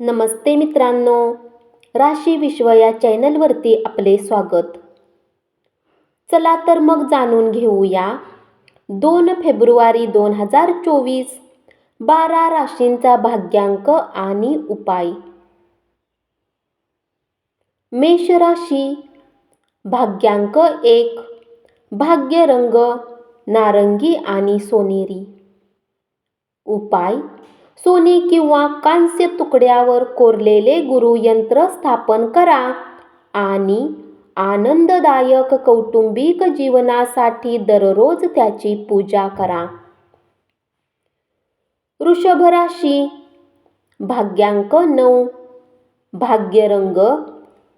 नमस्ते मित्रांनो. राशी विश्व या चॅनलवरती आपले स्वागत. चला तर मग जाणून घेऊया. दोन फेब्रुवारी दोन हजार चोवीस बारा राशींचा भाग्यांक आणि उपाय. मेष राशी भाग्यांक एक भाग्यरंग नारंगी आणि सोनेरी. उपाय सोने किंवा कांस्य तुकड्यावर कोरलेले गुरुयंत्र स्थापन करा आणि आनंददायक कौटुंबिक जीवनासाठी दररोज त्याची पूजा करा. वृषभ राशी भाग्यांक नऊ भाग्यरंग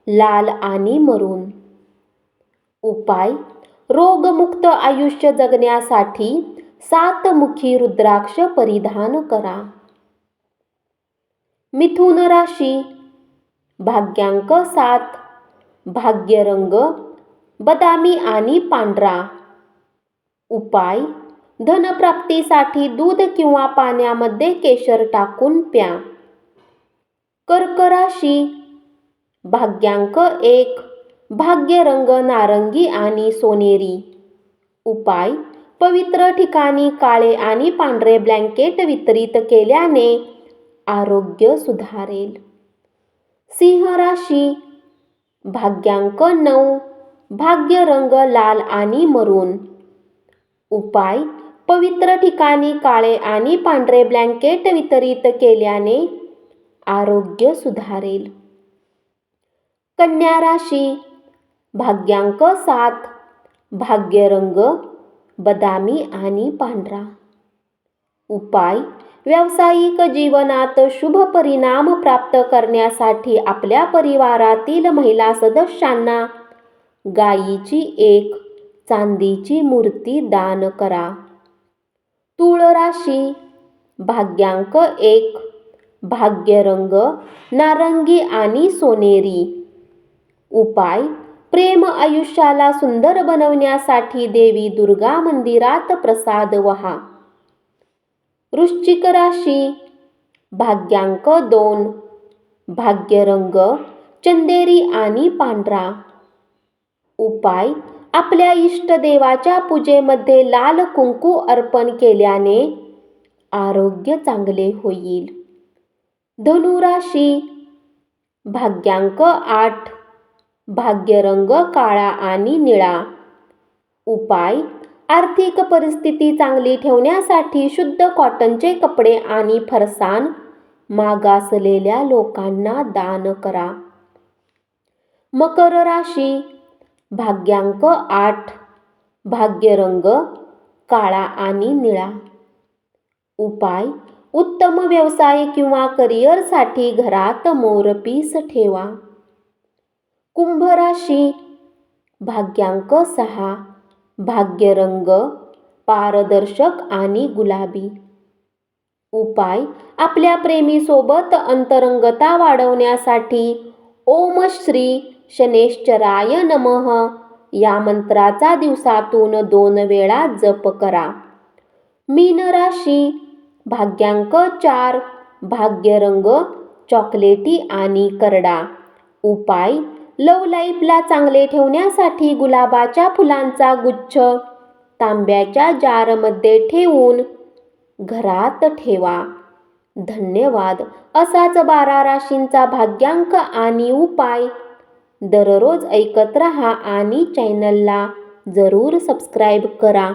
लाल आणि मरून. उपाय रोगमुक्त आयुष्य जगण्यासाठी सातमुखी रुद्राक्ष परिधान करा. मिथुन राशी भाग्यांक सात भाग्यरंग बदामी आणि पांढरा. उपाय धनप्राप्तीसाठी दूध किंवा पाण्यामध्ये केशर टाकून प्या. कर्क राशी भाग्यांक एक भाग्यरंग नारंगी आणि सोनेरी. उपाय पवित्र ठिकाणी काळे आणि पांढरे ब्लँकेट वितरित केल्याने आरोग्य सुधारेल. सिंह राशी भाग्यांक नऊ भाग्यरंग लाल आणि मरून. उपाय पवित्र ठिकाणी काळे आणि पांढरे ब्लँकेट वितरित केल्याने आरोग्य सुधारेल. कन्या राशी भाग्यांक सात भाग्यरंग बदामी आणि पांढरा. उपाय व्यावसायिक जीवनात शुभ परिणाम प्राप्त करण्यासाठी आपल्या परिवारातील महिला सदस्यांना गायीची एक चांदीची मूर्ती दान करा. तुळराशी भाग्यांक एक भाग्यरंग नारंगी आणि सोनेरी. उपाय प्रेम आयुष्याला सुंदर बनवण्यासाठी देवी दुर्गा मंदिरात प्रसाद वहा. वृश्चिक राशी भाग्यांक दोन भाग्यरंग चंदेरी आणि पांढरा. उपाय आपल्या इष्टदेवाच्या पूजेमध्ये लाल कुंकू अर्पण केल्याने आरोग्य चांगले होईल. धनुराशी भाग्यांक आठ भाग्यरंग काळा आणि निळा. उपाय आर्थिक परिस्थिती चांगली ठेवण्यासाठी शुद्ध कॉटनचे कपडे आणि फरसाण मागासलेल्या लोकांना दान करा. मकर राशी भाग्यांक आठ भाग्यरंग काळा आणि निळा. उपाय उत्तम व्यवसाय किंवा करिअरसाठी घरात मोरपीस ठेवा. कुंभ राशी भाग्यांक सहा भाग्यरंग पारदर्शक आणि गुलाबी. उपाय आपल्या प्रेमीसोबत अंतरंगता वाढवण्यासाठी ओम श्री शनेश्चराय नमः या मंत्राचा दिवसातून दोन वेळा जप करा. मीन राशी भाग्यांक चार भाग्यरंग चॉकलेटी आणि करडा. उपाय लव लाईफला चांगले ठेवण्यासाठी गुलाबाच्या फुलांचा गुच्छ तांब्याच्या जारमध्ये ठेवून घरात ठेवा. धन्यवाद. असाच बारा राशींचा भाग्यांक आणि उपाय. दररोज ऐकत रहा आणि चॅनलला जरूर सबस्क्राईब करा.